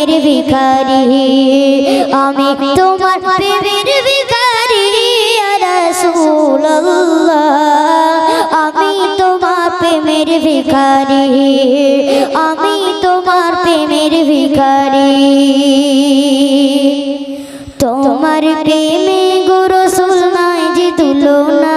প্রেমের ভিখারি, আমি তোমার প্রেমের ভিখারি আমি তোমার প্রেমের ভিখারি, আমি তোমার প্রেমের ভিখারি। তোমার প্রেমে গুরু নাই যে তুলনা।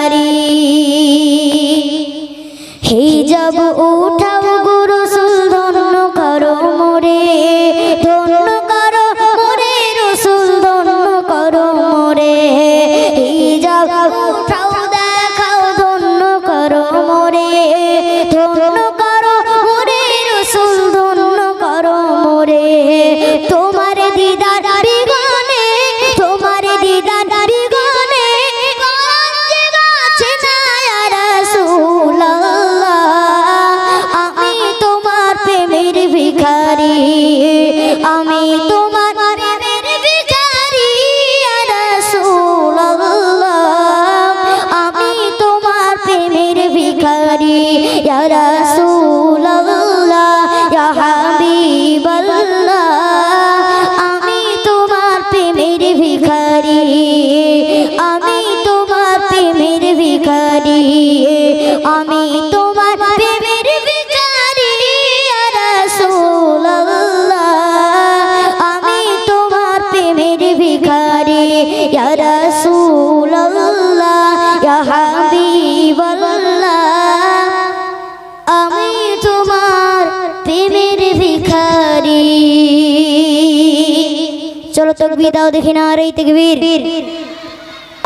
তকবীর দাও দেখি না এই তকবীর।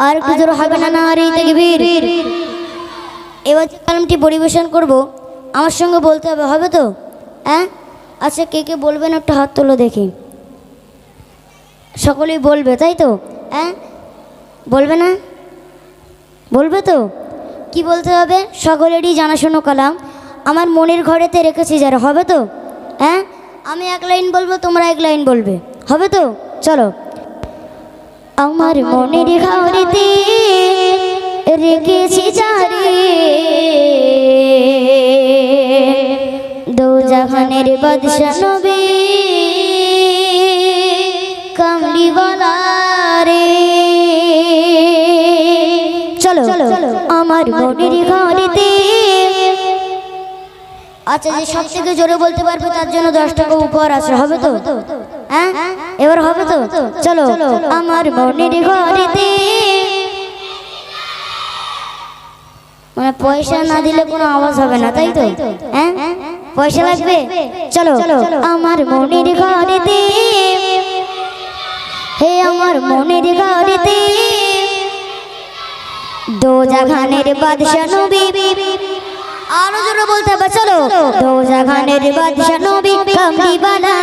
আর জোর হবে না না এই তকবীর। এবার কালামটি পরিবেশন করব। আমার সঙ্গে বলতে হবে হবে তো? হ্যাঁ আচ্ছা কে কে বলবেন একটা হাত তোলো দেখি। সকলেই বলবে, তাই তো? হ্যাঁ বলবে না? বলবে তো? কি বলতে হবে? সকলেরই জানাশোনো কালাম। আমার মনের ঘরেতে রেখেছি যারা, হবে তো? হ্যাঁ আমি এক লাইন বলব, তোমরা এক লাইন বলবে, হবে তো? চলো। আমার মনের ঘরেতে রেখেছি যারে দো জাহানের বাদশা নবী কামলিওয়ালা রে আমার মনের ঘরেতে আচ্ছা যে সব থেকে জোরে বলতে পারবে তার জন্য দশ টাকা উপহার আছে হবে তো? হ্যাঁ? এবার হবে তো? চলো, আমার মনের ঘরেতে। মানে পয়সা না দিলে কোনো আওয়াজ হবে না, তাই তো? হ্যাঁ? পয়সা লাগবে? চলো আমার মনের ঘরেতে। হে আমার মনের ঘরেতে। দো জাগানের বাদশা নবী। আরও জোরে বলতে হবে, চলো। দো জাগানের বাদশা নবী কামলি বালা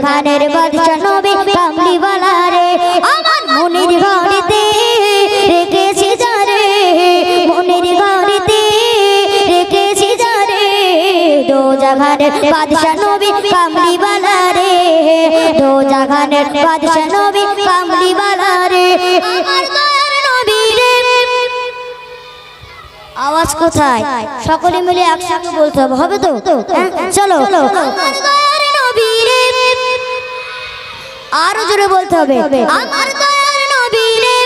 রে দো জাগানের বাদশা নবী রে। আমার মনের ঘরেতে রেখেছি যারে মনের ঘরেতে রেখেছি যারে দো জাগানের বাদশা নবী কামলি বালা রে। দো জাগানের বাদশা নবী রে। আওয়াজ কোথায়? সকলে মিলে একসঙ্গে বলতে হবে হবে তো? হ্যাঁ? চলো। আরও জোরে বলতে হবে আমার দয়ার নবী রে।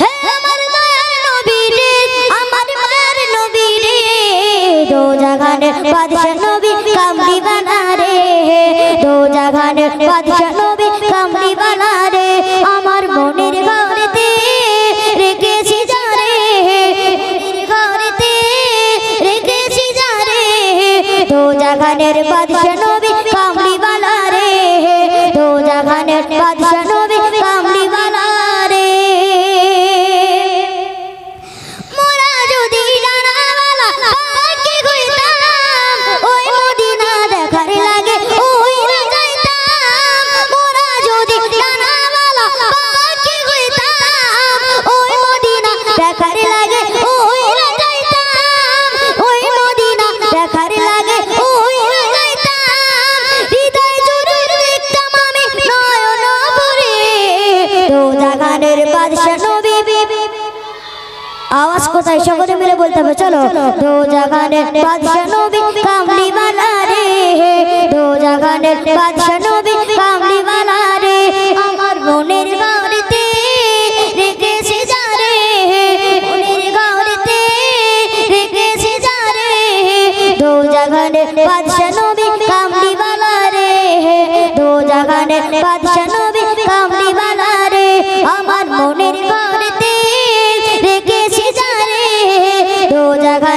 হে আমার দয়ার নবী রে, আমার মায়ের নবী রে। দো জাগানের বাদশা নবী কামলি বানা রে দো জাগানের বাদশা নবী কোথায় সকলে মিলে বলতে হবে, চলো। দো বাদশা নবী কামলি বালা রে। দো বাদশা নবী কামলি বালা রে। আমার মনের জাগানের বাদশা নবী কামলি বালা রে। দো বাদশা নবী কামলি বালা রে। আমার মনের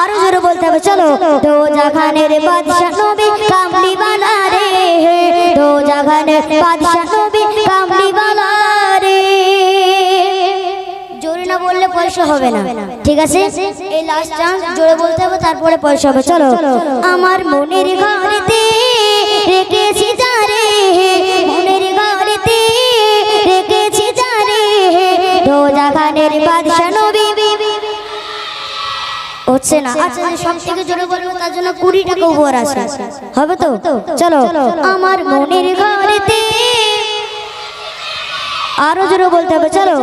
আরও জোরে বলতে হবে, চলো। জোরে না বললে পয়সা হবে না। ঠিক আছে? এই লাস্ট চান্স জোরে বলতে হবে, তারপরে পয়সা হবে। চলো। আমার মনের ঘরেতে মনের ঘরেতে রেখেছি বাদশা নবী। হচ্ছে না। আচ্ছা সব থেকে জোরে বলব তার জন্য কুড়ি টাকা আছে। হবে তো? চলো। আমার মনের ঘরেতে আরও জোরে বলতে হবে। চলো।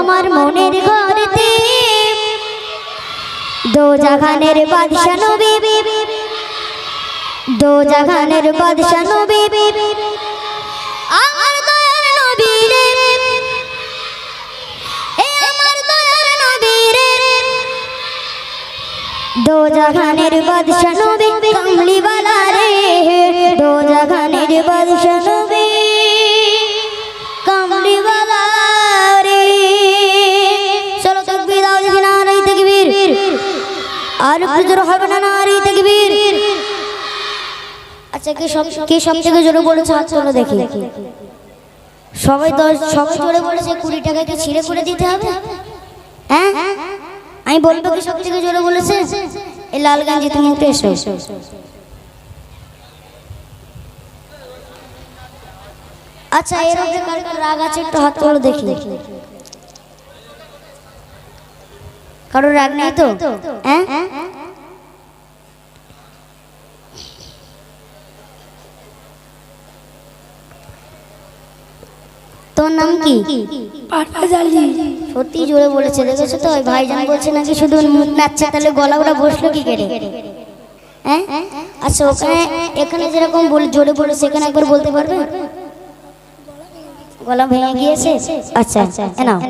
আমার মনের ঘরেতে দো জাগানের বাদশা নবী। দো জাগানের বাদশা নবী। দো জাগানের বাদশা নবী কামলি বালা রে। দো জাগানের বাদশা নবী কামলি বালা রে। চলো তাকবীর দাও দেখি না রে তাকবীর। আর জোরে হবে না না রে তাকবীর? আচ্ছা কে সব কে সব থেকে জোরে বলেছে? হাত তোলো দেখি। সবাই দশ সবাই জোরে বলেছে, কুড়ি টাকা কি ছিঁড়ে করে দিতে হবে। হ্যাঁ? আমি বলব কি সব থেকে জোরে বলেছে। এই লাল গেঞ্জি তুমি একটু এসো। আচ্ছা এর উপরে কার কার রাগ আছে একটু হাত তোলো দেখি। কারোর রাগ নেই তো? হ্যাঁ তোর নাম কি? সত্যি জোরে বলেছে, দেখেছ তো? ওই ভাইজান বলছে নাকি শুধু মুখ নাচছে, তাহলে গলা ওরা বসল কি করে? হ্যাঁ? আচ্ছা ওখানে, এখানে যেরকম বলে, জোরে বলে, সেখানে একবার বলতে পারবে? গলা ভেঙে গিয়েছে? আচ্ছা আচ্ছা এনাও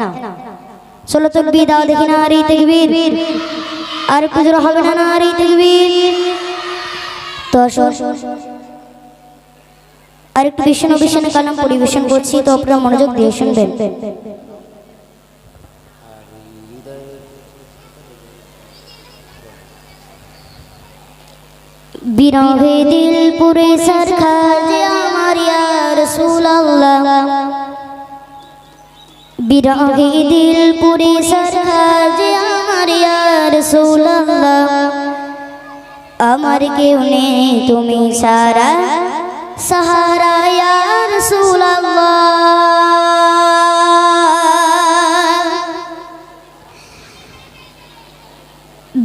চলো তো বি দাও দেখি না, আর এই তেকবীর আর একটু জোরে হবে না আর এই তেকবীর তো আর একটু ভীষণ ভীষণ কালাম পরিবেশন করছি, তো আপনারা মনোযোগ দিয়ে শুনবেন। বিরহে দিল পুরে সরকার যে আমার ইয়া রাসূলুল্লাহ। বিরহে দিল পুরে সরকার যে আমার ইয়া রাসূলুল্লাহ। আমার কেউ নেই, তুমি সারা সাহারা ইয়া রাসূলুল্লাহ।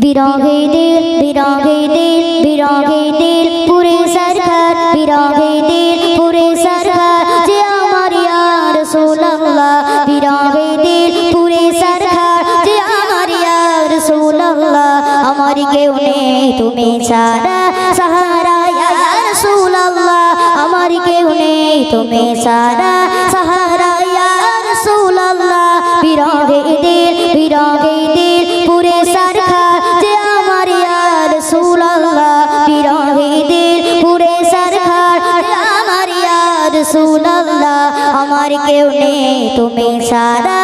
বিরহে দিল বিরহে দিল বিরহে দিল পুরে সরকার বিরহে দিল পুরে সরকার। যে আমার ইয়া রাসূলুল্লাহ বিরহে দিল পুরে সরকার। যে আমার ইয়া রাসূলুল্লাহ আমার কেউ নেই তুমি সারা সাহারা ইয়া রাসূলুল্লাহ আমার কেউ নেই তুমি সারা সাহারা ইয়া রাসূলুল্লাহ বিরহে দিল বিরহে তুমি সারা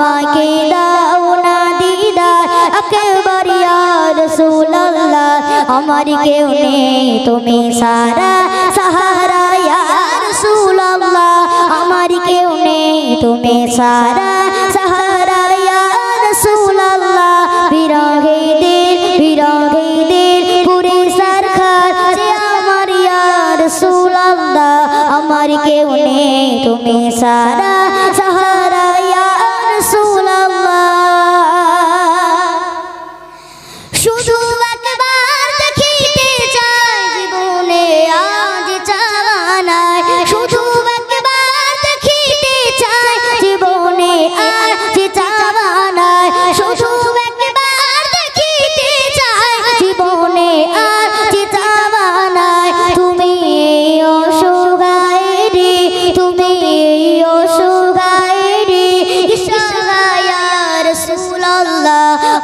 আমাকে দাও না দিদার, একবার রাসূলুল্লাহ, আমার কেউ নেই, তুমি সারা সাহারা রাসূলুল্লাহ, আমার কেউ নেই, তুমি সারা সাহারা রাসূলুল্লাহ বিরহে দিল বিরহে দিল পুরে সরকার আমার রাসূলুল্লাহ, আমার কেউ নেই, তুমি সারা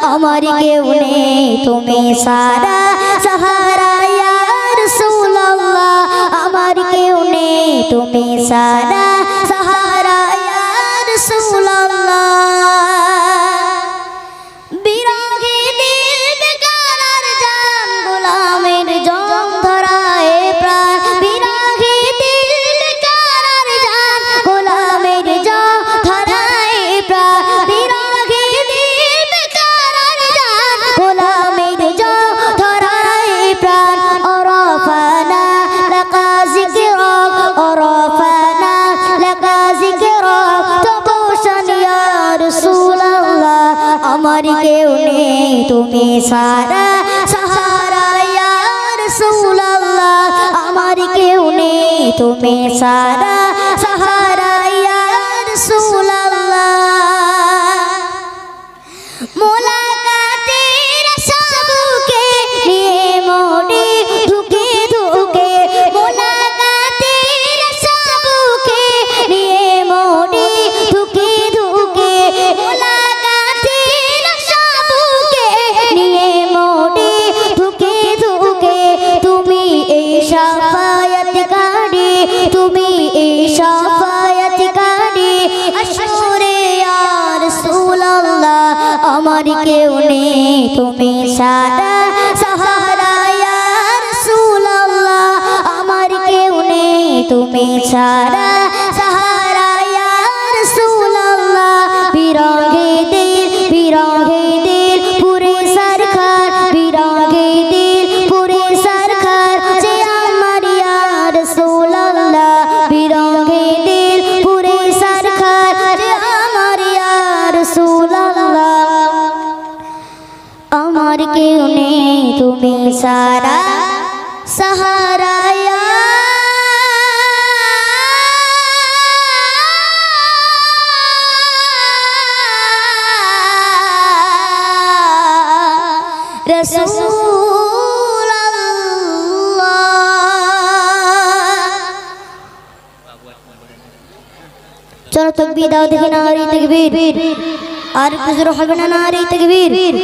আমার কেউ নেই তুমি সারা সাহারা ইয়ার সুল্লাহ আমার কেউ নেই তুমি সারা সারা সাহারা ইয়া আমার কেউ নেই। তুমি সারা সাহারা ইয়া রাসূলুল্লাহ। তুমি সারা সাহারায়ার রাসূলুল্লাহ আমার কেউ নেই তুমি সারা আমার কেউ নেই, তুমি সারা সাহারা ইয়া চলো তকবীর দাও দেখি নারী তকবীর। আর কিছু হবে না নারী তকবীর।